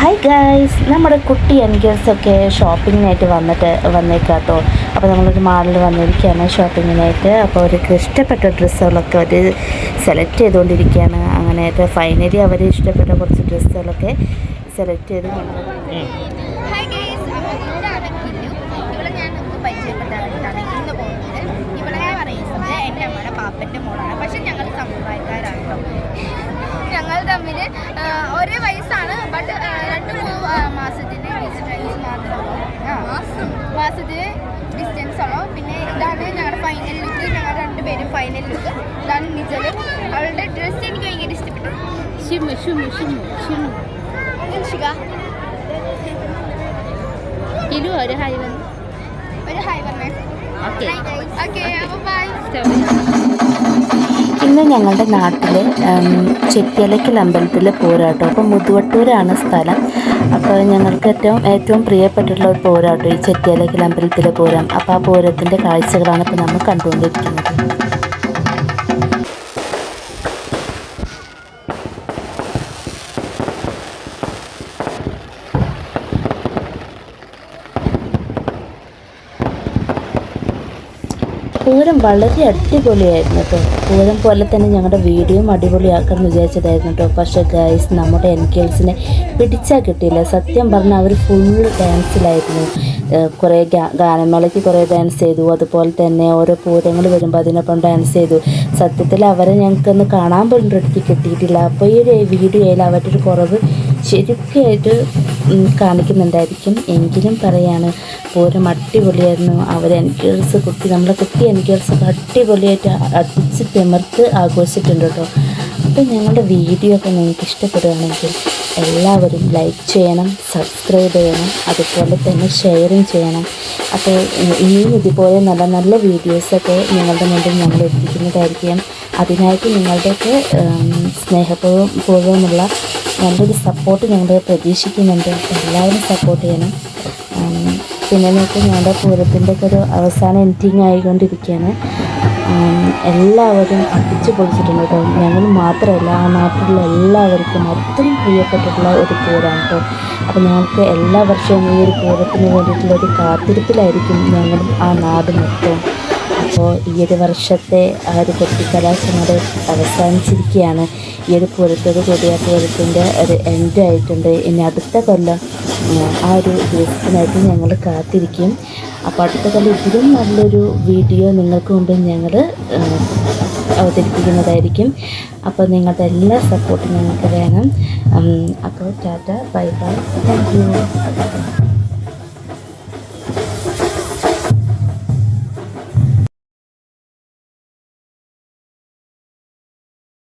Hi guys നമ്മുടെ കുട്ടി എൻഗേഴ്സൊക്കെ ഷോപ്പിങ്ങിനായിട്ട് വന്നിട്ട് വന്നേക്കാട്ടോ. അപ്പോൾ നമ്മളൊരു മാളിൽ വന്നിരിക്കുകയാണ് ഷോപ്പിങ്ങിനായിട്ട് അപ്പോൾ അവർക്ക് ഇഷ്ടപ്പെട്ട ഡ്രസ്സുകളൊക്കെ അവർ സെലക്ട് ചെയ്തുകൊണ്ടിരിക്കുകയാണ്. അങ്ങനെയായിട്ട് ഫൈനലി അവർ ഇഷ്ടപ്പെട്ട കുറച്ച് ഡ്രസ്സുകളൊക്കെ സെലക്ട് ചെയ്ത് കൊണ്ടുവന്നു ഹായ് ഗേസ് അപ്പോൾ ഇതാണ് കില്ലു ഇവളെ ഞാൻ നമുക്ക് പരിചയപ്പെട്ടാണ് ഇന്ന് പോകുന്നത് ഇവളെ ഞാൻ പറയുന്നത് എന്റെ അമ്മയുടെ പാപ്പന്റെ മോളാണ് പക്ഷെ ഞങ്ങൾ സമുദായക്കാരാണ് കേട്ടോ ഞങ്ങൾ തമ്മിൽ ഒരേ വയസ്സാണ് ബട്ട് രണ്ട് മൂന്ന് ആ, മാസത്തിന്റെ ഡിസ്റ്റൻസ് മാത്രമേ ആ മാസത്തിന് ഡിസ്റ്റൻസ് ഉള്ളൂ പിന്നെ ഇതാണ് ഞങ്ങളുടെ ഫൈനൽ ലുക്ക് ഞങ്ങൾ രണ്ടുപേരും ഫൈനൽ ലുക്ക് ഇതാണ് നിജലും അവളുടെ ഡ്രസ്സ് എനിക്ക് ഭയങ്കര ഇഷ്ടപ്പെട്ടു. ഷിമു ഷിമു ഷിമു ഷിമു. ഇരു ഒരു ഹായ് വന്നു. ഒരു ഹായ് പറഞ്ഞേ. ഓക്കെ. ഓക്കെ. അപ്പോൾ ബൈ ഇന്ന് ഞങ്ങളുടെ നാട്ടിൽ ചെത്തിയലക്കൽ അമ്പലത്തിൽ പോരാട്ടോ. അപ്പോൾ മുതുവട്ടൂരാണ് സ്ഥലം. അപ്പോൾ ഞങ്ങൾക്ക് ഏറ്റവും ഏറ്റവും പ്രിയപ്പെട്ടിട്ടുള്ള ഒരു പോരാട്ടോ ഈ ചെത്തിയലക്കൽ അമ്പലത്തിലെ പോരാം അപ്പോൾ ആ പൂരത്തിന്റെ കാഴ്ചകളാണ് ഇപ്പോൾ നമ്മൾ കണ്ടുകൊണ്ടിരിക്കുന്നത്. പൂരം വളരെ അടിപൊളിയായിരുന്നു കേട്ടോ പൂരം പോലെ തന്നെ ഞങ്ങളുടെ വീഡിയോയും അടിപൊളിയാക്കാമെന്ന് വിചാരിച്ചതായിരുന്നു കേട്ടോ പക്ഷേ ഗൈസ് നമ്മുടെ എൻകേൾസിനെ പിടിച്ചാൽ കിട്ടിയില്ല. സത്യം പറഞ്ഞാൽ അവർ ഫുൾ ഡാൻസിലായിരുന്നു കുറേ ഗാനമേളയ്ക്ക് കുറേ ഡാൻസ് ചെയ്തു. അതുപോലെ തന്നെ ഓരോ പൂരങ്ങൾ വരുമ്പോൾ അതിനൊപ്പം ഡാൻസ് ചെയ്തു. സത്യത്തിൽ അവരെ ഞങ്ങൾക്കൊന്ന് കാണാൻ പോലും കിട്ടിയിട്ടില്ല. അപ്പോൾ ഈ ഒരു വീഡിയോയിൽ അവരുടെ ഒരു കുറവ് ശരിക്കായിട്ട് കാണിക്കുന്നുണ്ടായിരിക്കും. എങ്കിലും പറയാണ് പൂരം അടിപൊളിയായിരുന്നു. അവർ എൻകേഴ്സ് കുട്ടി നമ്മളെ കുട്ടി എൻകേഴ്സ് അടിപൊളിയായിട്ട് അടിച്ച് തിമിർത്ത് ആഘോഷിച്ചിട്ടുണ്ട് കേട്ടോ. അപ്പോൾ ഞങ്ങളുടെ വീഡിയോ ഒക്കെ നിങ്ങൾക്ക് ഇഷ്ടപ്പെടുകയാണെങ്കിൽ എല്ലാവരും ലൈക്ക് ചെയ്യണം സബ്സ്ക്രൈബ് ചെയ്യണം അതുപോലെ തന്നെ ഷെയറും ചെയ്യണം. അപ്പോൾ ഇനിയും ഇതുപോലെ നല്ല നല്ല വീഡിയോസൊക്കെ നിങ്ങളുടെ മുമ്പിൽ ഞങ്ങൾ എത്തിക്കുന്നതായിരിക്കും. അതിനായിട്ട് നിങ്ങളുടെയൊക്കെ ഉം, സ്നേഹപൂർവം പൂർവമുള്ള നല്ലൊരു സപ്പോർട്ട് ഞങ്ങൾ പ്രതീക്ഷിക്കുന്നുണ്ട്. എല്ലാവരും സപ്പോർട്ട് ചെയ്യണം. പിന്നെ നമുക്ക് ഞങ്ങളുടെ പൂരത്തിന്റെ ഒക്കെ ഒരു അവസാന എൻഡിങ് ആയിക്കൊണ്ടിരിക്കുകയാണ്. എല്ലാവരും അടിച്ചു പൊളിച്ചിട്ടുണ്ട് കേട്ടോ. ഞങ്ങൾ മാത്രമല്ല ആ നാട്ടിലുള്ള എല്ലാവർക്കും അത്രയും പ്രിയപ്പെട്ടിട്ടുള്ള ഒരു പൂരാണ് കേട്ടോ. അപ്പോൾ ഞങ്ങൾക്ക് എല്ലാ വർഷവും ഈ ഒരു പൂരത്തിന് വേണ്ടിയിട്ടുള്ള ഒരു കാത്തിരിപ്പിലായിരിക്കും ഞങ്ങളും ആ നാട് മൊത്തവും. അപ്പോൾ ഈ ഒരു വർഷത്തെ ആ ഒരു കൊട്ടിക്കലാശങ്ങൾ അവസാനിച്ചിരിക്കുകയാണ്. ഈ ഒരു പൂരത്തോട് കൂടിയ പൂരത്തിന്റെ ഒരു എൻഡ് ആയിട്ടുണ്ട്. ഇനി അടുത്ത കൊല്ലം ആ ഒരു ദിവസത്തിനായിട്ട് ഞങ്ങൾ കാത്തിരിക്കും. അപ്പോൾ അടുത്ത കൊല്ലം ഇതിലും നല്ലൊരു വീഡിയോ നിങ്ങൾക്ക് മുമ്പിൽ ഞങ്ങൾ അവതരിപ്പിക്കുന്നതായിരിക്കും. അപ്പോൾ നിങ്ങളുടെ എല്ലാ സപ്പോർട്ടും ഞങ്ങൾക്ക് വേണം. അപ്പോൾ tata bye bye. Thank you